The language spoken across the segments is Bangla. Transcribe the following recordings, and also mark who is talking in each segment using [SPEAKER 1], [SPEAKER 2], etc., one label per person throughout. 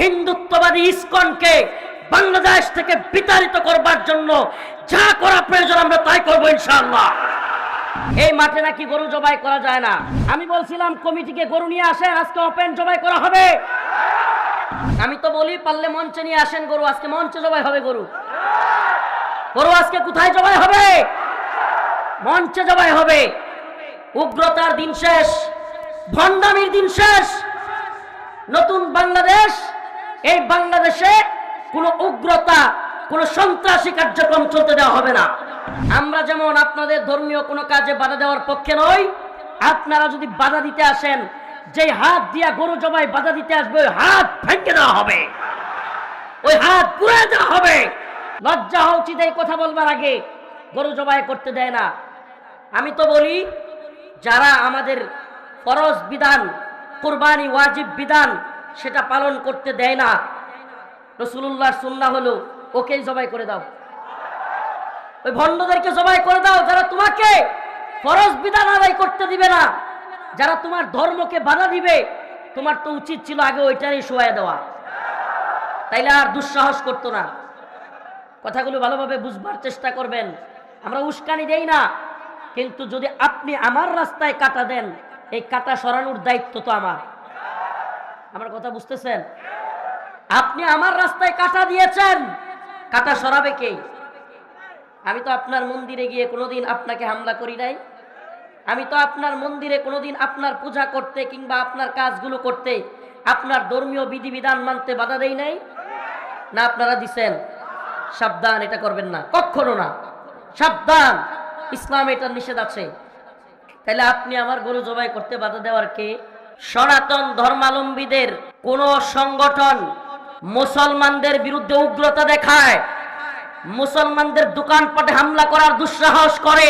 [SPEAKER 1] হিন্দুত্ববাদী ইসকনকে বাংলাদেশ থেকে বিতাড়িত করবার জন্য যা করা প্রয়োজন আমরা তাই করব ইনশাআল্লাহ। এই মাঠে নাকি গরু জবাই করা যায় না। আমি বলছিলাম, কমিটিকে গরু নিয়ে আসেন, আজকে ওপেন জবাই করা হবে। আমি তো বলি, পারলে মঞ্চে নিয়ে আসেন গরু, আজকে মঞ্চে জবাই হবে গরু। গরু আজকে কোথায় জবাই হবে? মঞ্চে জবাই হবে। উগ্রতার দিন শেষ, ভণ্ডামির দিন শেষ, নতুন বাংলাদেশ এই বাংলাদেশে কোনো উগ্রতা, কোনো সন্ত্রাসী কার্যক্রম চলতে দেওয়া হবে না। আমরা যেমন আপনাদের ধর্মীয় কোনো কাজে বাধা দেওয়ার পক্ষে নই, আপনারা যদি বাধা দিতে আসেন যে হাত দিয়া গরু জবাই বাধা দিতে আসবে, ওই হাত ভেঙে দেওয়া হবে। ওই হাত পুড়ে দেওয়া হবে। লজ্জা হওয়া উচিত এই কথা বলবার আগে। গরু জবাই করতে দেয় না। আমি তো বলি, যারা আমাদের ফরজ বিধান, কোরবানি ওয়াজিব বিধান সেটা পালন করতে দেয় না। রসুল্লাহর সুন্না হলো, ওকেই জবাই করে দাও। ওই ভণ্ডদেরকে জবাই করে দাও, যারা তোমাকে ফরজ বিধান আদায় করতে দিবে না। যারা তোমার ধর্মকে বাধা দিবে, তোমার তো উচিত ছিল আগে ওইটারই শোয়া দেওয়া। তাইলে আর দুঃসাহস করতো না। কথাগুলো ভালোভাবে বুঝবার চেষ্টা করবেন। আমরা উস্কানি দেই না, কিন্তু যদি আপনি আমার রাস্তায় কাটা দেন, এই কাটা সরানোর দায়িত্ব তো আমার। আমার কথা বুঝতেছেন? আপনি আমার রাস্তায় কাটা দিয়েছেন। কাটা সরাবে কে? আমি তো আপনার মন্দিরে গিয়ে কোনোদিন আপনাকে হামলা করি নাই। আমি তো আপনার মন্দিরে কোনোদিন আপনার পূজা করতে কিংবা আপনার কাজগুলো করতে আপনার ধর্মীয় বিধিবিধান মানতে বাধা দেই নাই। না, আপনারা দিছেন। সাবধান, এটা করবেন না। কখনো না। সাবধান। ইসলাম এটার নিষেধ আছে। তাহলে আপনি আমার গরু জবাই করতে বাধা দেওয়ার কে? সনাতন ধর্মালম্বীদের কোন সংগঠন মুসলমানদের বিরুদ্ধে উগ্রতা দেখায়, মুসলমানদের দোকানপাটে হামলা করার দুঃসাহস করে,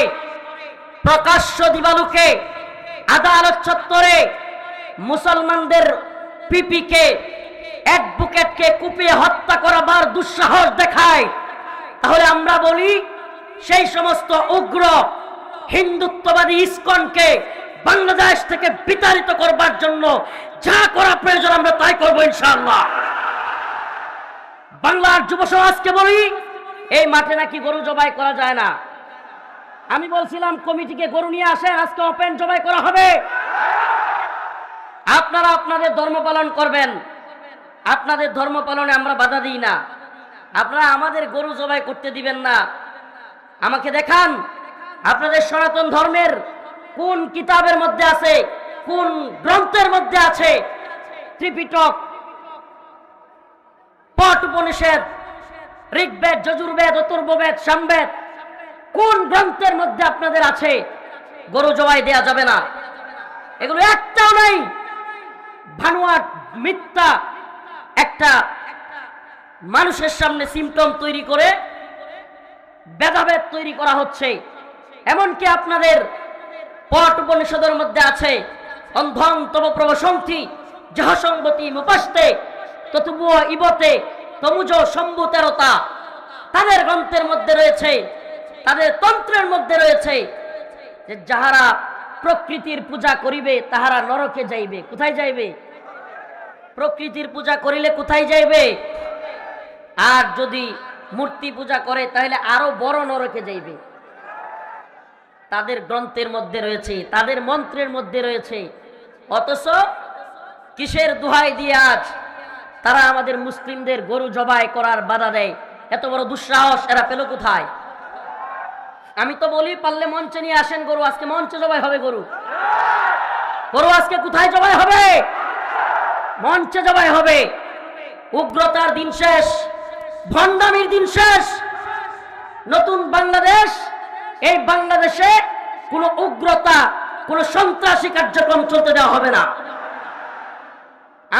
[SPEAKER 1] প্রকাশ্য দিবালুকে আদালত চত্বরে মুসলমানদের পিপিকে, অ্যাডভোকেটকে কুপিয়ে হত্যা করাবার দুঃসাহস দেখায়। তাহলে আমরা বলি, সেই সমস্ত উগ্র হিন্দুত্ববাদী ইসকনকে বাংলাদেশ থেকে বিতাড়িত করবার জন্য যা করা প্রয়োজন, আমরা তাই করব ইনশাআল্লাহ। বাংলার যুব সমাজকে বলি, এই মাঠে নাকি গরু জবাই করা যায় না? আমি বলছিলাম, কমিটিকে গরু নিয়ে আসেন, আজকে ওপেন জবাই করা হবে। আপনারা আপনাদের ধর্ম পালন করবেন। আপনাদের ধর্ম পালনে আমরা বাধা দিই না। আপনারা আমাদের গরু জবাই করতে দিবেন না। আমাকে দেখান, আপনাদের সনাতন ধর্মের কোন কিতাবের মধ্যে আছে? কোন গ্রন্থের মধ্যে আছে? ত্রিপিটক পট উপনিষেদ ঋগ্বেদ, যজুর্বেদ অতুর্ববেদ সামবেদ, কোন গ্রন্থের মধ্যে আপনাদের আছে? গরু জবাই দেয়া যাবে না। এগুলো একটাও নাই। ভানুয়াট মিথ্যা একটা মানুষের সামনে সিমটম তৈরি করে, ভেদাভেদ তৈরি করা হচ্ছে। এমনকি আপনাদের পট উপনিষদের মধ্যে আছে অন্ধং তব প্রবসন্থি জহসংবতী মুপাস্তে ততুবুয় ইবতে, তমুজ শম্ভু তেরতা। তাদের গ্রন্থের মধ্যে রয়েছে, তাদের তন্ত্রের মধ্যে রয়েছে যে যাহারা প্রকৃতির পূজা করিবে, তাহারা নরকে যাইবে। কোথায় যাইবে? প্রকৃতির পূজা করিলে কোথায় যাইবে? আর যদি মূর্তি পূজা করে, তাহলে আরও বড় নরকে যাইবে। তাদের গ্রন্থের মধ্যে রয়েছে, তাদের মন্ত্রের মধ্যে রয়েছে। অথচ কিসের দোহাই দিয়ে আজ তারা আমাদের মুসলিমদের গরু জবাই করার বাধা দেয়? এত বড় দুঃসাহস, এরা পেল কোথায়? আমি তো বলি, পারলে মঞ্চে নিয়ে আসেন গরু, আজকে মঞ্চে জবাই হবে গরু। গরু আজকে কোথায় জবাই হবে? মঞ্চে জবাই হবে। উগ্রতার দিন শেষ, ভণ্ডামির দিন শেষ। নতুন বাংলাদেশ, এই বাংলাদেশে কোনো উগ্রতা, কোনো সন্ত্রাসী কার্যক্রম চলতে দেওয়া হবে না।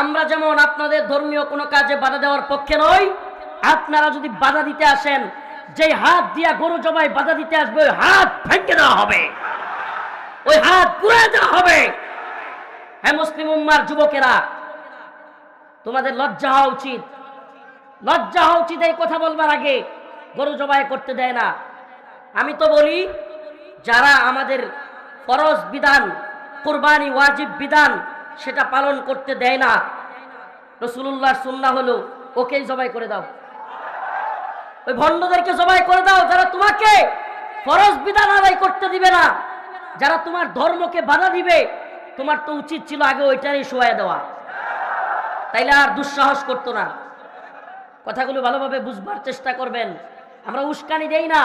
[SPEAKER 1] আমরা যেমন আপনাদের ধর্মীয় কোনো কাজে বাধা দেওয়ার পক্ষে নই, আপনারা যদি বাধা দিতে আসেন যে হাত দিয়া গরু জবাই বাধা দিতে আসবে, ওই হাত ভেঙে দেওয়া হবে। ওই হাত পুড়ে দেওয়া হবে। হ্যাঁ মুসলিম উম্মার যুবকেরা, তোমাদের লজ্জা হওয়া উচিত। লজ্জা হওয়া উচিত এই কথা বলবার আগে গরু জবাই করতে দেয় না। আমি তো বলি যারা আমাদের ফরজ বিধান, কোরবানি ওয়াজিব বিধান সেটা পালন করতে দেয় না রসুল্লাহর সুন্না হলো ওকেই জবাই করে দাও। ওই ভণ্ডদেরকে জবাই করে দাও যারা তোমাকে ফরজ বিধান আদায় করতে দিবে না, যারা তোমার ধর্মকে বাধা দিবে, তোমার তো উচিত ছিল আগে ওইটারই শোয়া দেওয়া। তাইলে আর দুঃসাহস করতো না। কথাগুলো ভালোভাবে বুঝবার চেষ্টা করবেন। আমরা উস্কানি দেই না।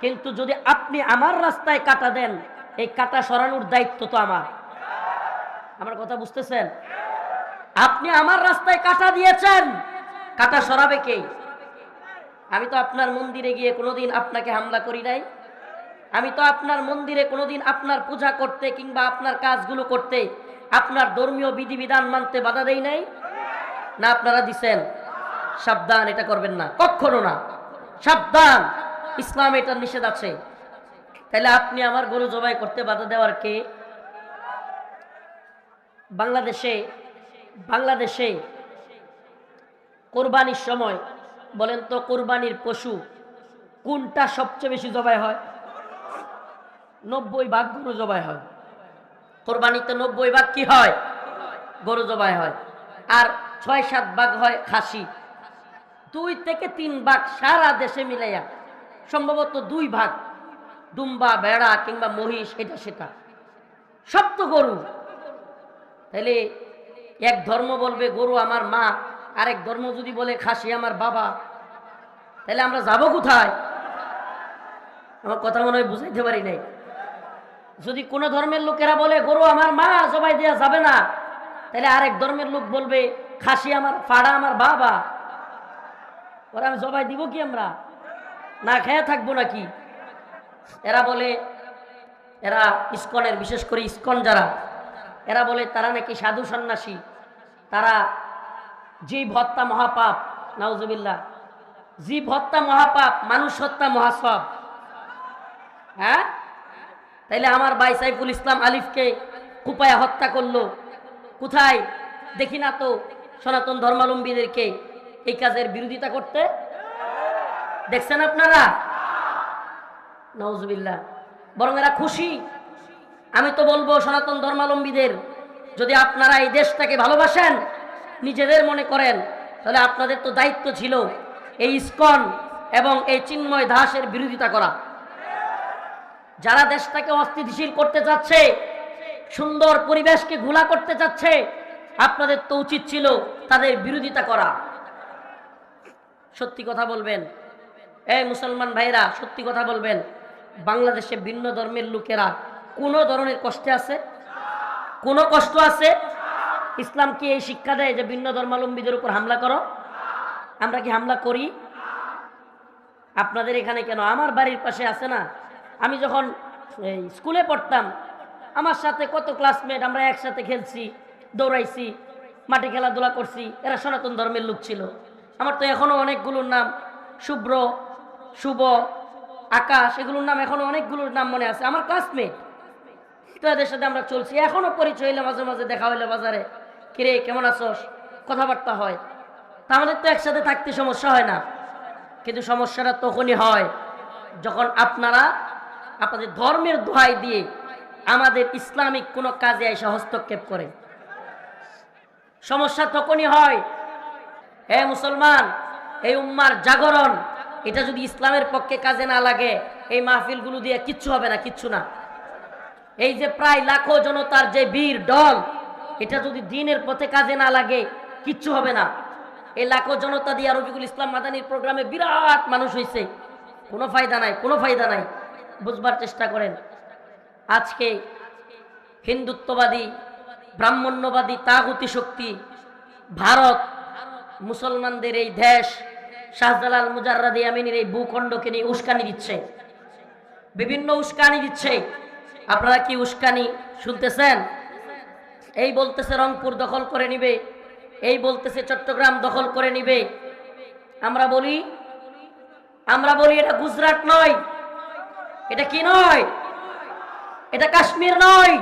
[SPEAKER 1] কিন্তু যদি আপনি আমার রাস্তায় কাটা দেন, এই কাটা সরানোর দায়িত্ব তো আমার। আমার কথা বুঝতেছেন? আপনি আমার রাস্তায় কাটা দিয়েছেন, কাটা সরাবে কে? আমি তো আপনার মন্দিরে গিয়ে কোনোদিন আপনাকে হামলা করি নাই। আমি তো আপনার মন্দিরে কোনোদিন আপনার পূজা করতে কিংবা আপনার কাজগুলো করতে আপনার ধর্মীয় বিধিবিধান মানতে বাধা দেই নাই। না, আপনারা দিছেন। সাবধান, এটা করবেন না। কখনো না। সাবধান। ইসলাম এটার নিষেধ আছে। তাহলে আপনি আমার গরু জবাই করতে বাধা দেওয়ার কে? বাংলাদেশে বাংলাদেশে কোরবানির সময় বলেন তো কোরবানির পশু কোনটা সবচেয়ে বেশি জবাই হয়? নব্বই ভাগ গরু জবাই হয়। কোরবানিতে নব্বই ভাগ কি হয়? গরু জবাই হয়। আর ছয় সাত ভাগ হয় খাসি। দুই থেকে তিন ভাগ সারা দেশে মিলাইয়া সম্ভবত দুই ভাগ, দুম্বা, বেড়া কিংবা মহিষ, এটা সেটা। সব তো গরু। তাহলে এক ধর্ম বলবে, গরু আমার মা। আরেক ধর্ম যদি বলে, খাসি আমার বাবা। তাহলে আমরা যাব কোথায়? আমার কথা মনে হয় বুঝাইতে পারি নাই। যদি কোনো ধর্মের লোকেরা বলে, গরু আমার মা, জবাই দেওয়া যাবে না। তাহলে আরেক ধর্মের লোক বলবে, খাসি আমার, ফাড়া আমার বাবা। ওরা আমি জবাই দিব কি আমরা? না খেয়ে থাকব নাকি? এরা বলে, এরা ইস্কনের, বিশেষ করে ইস্কন যারা, এরা বলে, তারা নাকি সাধু সন্ন্যাসী। তারা জীব হত্যা মহাপাপ, নাউজুবিল্লাহ। জীব হত্যা মহাপাপ, মানুষ হত্যা মহাসব। হ্যাঁ? তাইলে আমার ভাই সাইফুল ইসলাম আলিফকে কুপায়া হত্যা করল। কোথায়? দেখি না তো, সনাতন ধর্মাবলম্বীদেরকে এই কাজের বিরোধিতা করতে। দেখছেন আপনারা? নওজুবিল্লাহ বরং এরা খুশি। আমি তো বলব, সনাতন ধর্মাবলম্বীদের যদি আপনারা এই দেশটাকে ভালোবাসেন, নিজেদের মনে করেন, তাহলে আপনাদের তো দায়িত্ব ছিল এই ইস্কন এবং এই চিন্ময় দাসের বিরোধিতা করা। যারা দেশটাকে অস্থিতিশীল করতে চাচ্ছে, সুন্দর পরিবেশকে ঘোলা করতে চাচ্ছে, আপনাদের তো উচিত ছিল তাদের বিরোধিতা করা। সত্যি কথা বলবেন এই মুসলমান ভাইরা, সত্যি কথা বলবেন, বাংলাদেশে ভিন্ন ধর্মের লোকেরা কোনো ধরনের কষ্টে আছে? কোনো কষ্ট আছে? ইসলাম কি এই শিক্ষা দেয় যে ভিন্ন ধর্মাবলম্বীদের উপর হামলা করো? আমরা কি হামলা করি? আপনাদের এখানে কেন? আমার বাড়ির পাশে আছে না? আমি যখন এই স্কুলে পড়তাম, আমার সাথে কত ক্লাসমেট আমরা একসাথে খেলছি, দৌড়াইছি, মাঠে খেলাধুলা করছি, এরা সনাতন ধর্মের লোক ছিল। আমার তো এখনও অনেকগুলোর নাম, শুভ্র শুভ, আকাশ, এগুলোর নাম এখনও অনেকগুলোর নাম মনে আছে। আমার ক্লাসমেট তো এদের সাথে আমরা চলছি। এখনও পরিচয় হইলে মাঝে মাঝে, দেখা হইলে বাজারে। কিরে, কেমন আছোস? কথাবার্তা হয়। তা আমাদের তো একসাথে থাকতে সমস্যা হয় না। কিন্তু সমস্যাটা তখনই হয় যখন আপনারা আপনাদের ধর্মের দোহাই দিয়ে আমাদের ইসলামিক কোনো কাজে এসে হস্তক্ষেপ করে। সমস্যা তখনই হয়। হে মুসলমান, এই উম্মার জাগরণ এটা যদি ইসলামের পক্ষে কাজে না লাগে, এই মাহফিলগুলো দিয়ে কিচ্ছু হবে না, কিচ্ছু না। এই যে প্রায় লাখো জনতার যে বীর দল এটা যদি দিনের পথে কাজে না লাগে, কিচ্ছু হবে না। এই লাখো জনতা দিয়ে রফিকুল ইসলাম মাদানির প্রোগ্রামে বিরাট মানুষ হয়েছে কোনো ফায়দা নাই, কোনো ফায়দা নাই। বুঝবার চেষ্টা করেন। আজকে হিন্দুত্ববাদী, ব্রাহ্মণ্যবাদী, তাগুতি শক্তি, ভারত, মুসলমানদের এই দেশ শাহজালাল মুজাররাদি আমিনের এই ভূখণ্ডকে নিয়ে উস্কানি দিচ্ছে। বিভিন্ন উস্কানি দিচ্ছে। আপনারা কি উস্কানি শুনতেছেন? এই বলতেছে রংপুর দখল করে নিবে। এই বলতেছে চট্টগ্রাম দখল করে নিবে। আমরা বলি আমরা বলি এটা গুজরাট নয়। এটা কি নয়? এটা কাশ্মীর নয়।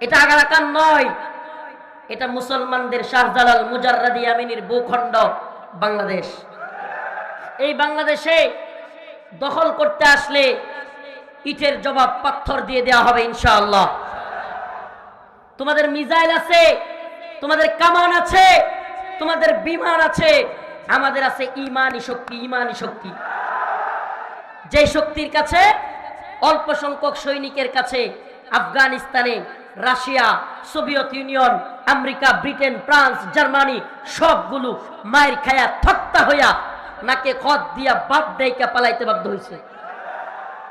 [SPEAKER 1] এটা আগারাকান নয়। এটা মুসলমানদের শাহজালাল মুজাররাদি আমিনীর ভূখণ্ড। বাংলাদেশ। এই বাংলাদেশে দখল করতে আসলে ইটের জবাব পাথর দিয়ে দেওয়া হবে ইনশাআল্লাহ। তোমাদের মিজাইল আছে, তোমাদের কামান আছে, তোমাদের বিমান আছে, আমাদের আছে ইমানি শক্তি ইমানি শক্তি। যে শক্তির কাছে, অল্প সংখ্যক সৈনিকের কাছে, আফগানিস্তানে Russia, Soviet Union, America, Britain, France, Germany সবগুলো মায়ের খায়া থক্তা হইয়া নাকে খত দিয়া বাপ ডাইকা পালাইতে বাধ্য হয়েছে